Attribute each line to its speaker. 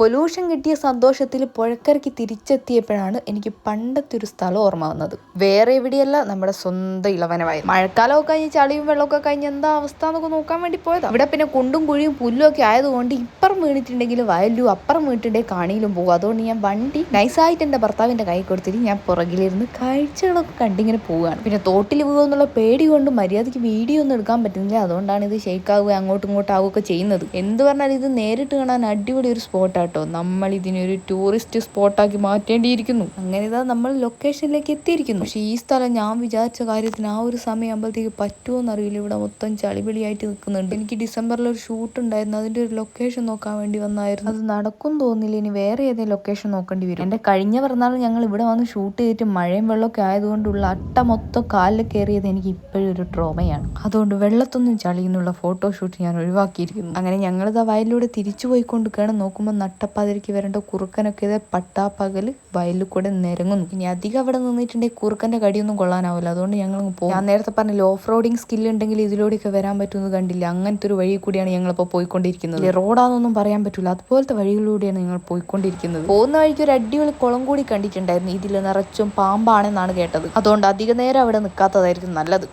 Speaker 1: Pollution കിട്ടിയ സന്തോഷത്തിൽ പുഴക്കരയ്ക്ക് തിരിച്ചെത്തിയപ്പോഴാണ് എനിക്ക് പണ്ടത്തെ ഒരു സ്ഥലം ഓർമ്മ വന്നത്. വേറെ എവിടെയല്ല നമ്മുടെ സ്വന്തം ഇളവനവായി മഴക്കാലമൊക്കെ കഴിഞ്ഞ് ചളിയും വെള്ളമൊക്കെ കഴിഞ്ഞ് എന്താ അവസ്ഥ എന്നൊക്കെ നോക്കാൻ വേണ്ടി പോയതാ. ഇവിടെ പിന്നെ കുണ്ടും കുഴിയും പുല്ലും ഒക്കെ ആയതുകൊണ്ട് ഇപ്പുറം വീണിട്ടുണ്ടെങ്കിൽ വയലും അപ്പുറം വീണിട്ടുണ്ടെങ്കിൽ കാണിയിലും പോകും. അതുകൊണ്ട് ഞാൻ വണ്ടി നൈസായിട്ട് എന്റെ ഭർത്താവിന്റെ കൈ കൊടുത്തിട്ട് ഞാൻ പുറകിലിരുന്ന് കാഴ്ചകളൊക്കെ കണ്ടിങ്ങനെ പോവുകയാണ്. പിന്നെ തോട്ടിൽ പോകുമെന്നുള്ള പേടി കൊണ്ട് മര്യാദയ്ക്ക് വീഡിയോ ഒന്നും എടുക്കാൻ പറ്റുന്നില്ല. അതുകൊണ്ടാണ് ഇത് ഷെയ്ക്കാവുക അങ്ങോട്ടും ഇങ്ങോട്ടും ആവുകയൊക്കെ ചെയ്യുന്നത്. എന്ത് പറഞ്ഞാൽ ഇത് നേരിട്ട് കാണാൻ അടിപൊളി ഒരു സ്പോട്ടാട്ടോ നമ്മൾ ഇതിനൊരു ടൂറിസ്റ്റ് സ്പോട്ടാക്കി മാറ്റേണ്ടിയിരിക്കുന്നു. അങ്ങനെ ഇതാ നമ്മൾ ലൊക്കേഷനിലേക്ക് എത്തിയിരിക്കുന്നു. പക്ഷേ ഈ സ്ഥലം ഞാൻ വിചാരിച്ച കാര്യത്തിന് ആ ഒരു സമയമാകുമ്പോഴത്തേക്ക് പറ്റുമോ എന്നറിയില്ല ഇവിടെ മൊത്തം ചളിപിളിയായിട്ട് നിൽക്കുന്നുണ്ട്. എനിക്ക് ഡിസംബറിൽ ഒരു ഷൂട്ട് ഉണ്ടായിരുന്നു. അതിന്റെ ഒരു ലൊക്കേഷൻ നോക്കാൻ വേണ്ടി വന്നായിരുന്നു. അത് നടക്കും തോന്നില്ല. ഇനി വേറെ ഏതെങ്കിലും ലൊക്കേഷൻ നോക്കേണ്ടി വരും. എന്റെ കഴിഞ്ഞ പിറന്നാൾ ഞങ്ങൾ ഇവിടെ വന്ന് ഷൂട്ട് ചെയ്തിട്ട് മഴയും വെള്ളമൊക്കെ ആയതുകൊണ്ടുള്ള അട്ട മൊത്തം കാലിൽ കയറിയത് എനിക്ക് ഇപ്പോഴും ഒരു ട്രോമയാണ് അതുകൊണ്ട് വെള്ളത്തൊന്നും ചളിയെന്നുള്ള ഫോട്ടോഷൂട്ട് ഞാൻ ഒഴിവാക്കിയിരിക്കുന്നു. അങ്ങനെ ഞങ്ങളിത് വയലിലൂടെ തിരിച്ചു പോയിക്കൊണ്ട് കേണം നോക്കുമ്പോൾ നട്ടപ്പാതിരിക്ക് വരേണ്ട കുറുക്കനൊക്കെ ഇതേ പട്ടാപ്പകൽ വയലിൽ കൂടെ നിരങ്ങുന്നു. ഇനി അധികം അവിടെ നിന്നിട്ടുണ്ടെങ്കിൽ കുറുക്കന്റെ കടിയൊന്നും കൊള്ളാനാവില്ല. അതുകൊണ്ട് ഞങ്ങൾ പോകും ഞാൻ നേരത്തെ പറഞ്ഞില്ല ഓഫ് റോഡിങ് സ്കില്ല് ഉണ്ടെങ്കിൽ ഇതിലൂടെയൊക്കെ വരാൻ പറ്റുമെന്ന് കണ്ടില്ല? അങ്ങനത്തെ ഒരു വഴി കൂടിയാണ് ഞങ്ങളിപ്പോൾ പോയിക്കൊണ്ടിരിക്കുന്നത്. റോഡാണെന്നൊന്നും പറയാൻ പറ്റില്ല അതുപോലത്തെ വഴികളിലൂടെയാണ് ഞങ്ങൾ പോയിക്കൊണ്ടിരിക്കുന്നത്. പോകുന്ന വഴിക്ക് ഒരു അടിപൊളി കുളം കൂടി കണ്ടിട്ടുണ്ടായിരുന്നു. ഇതിൽ നിറച്ചും പാമ്പാണെന്നാണ് കേട്ടത്. അതുകൊണ്ട് അധിക നേരം അവിടെ നിൽക്കാത്തതായിരിക്കും നല്ലത്.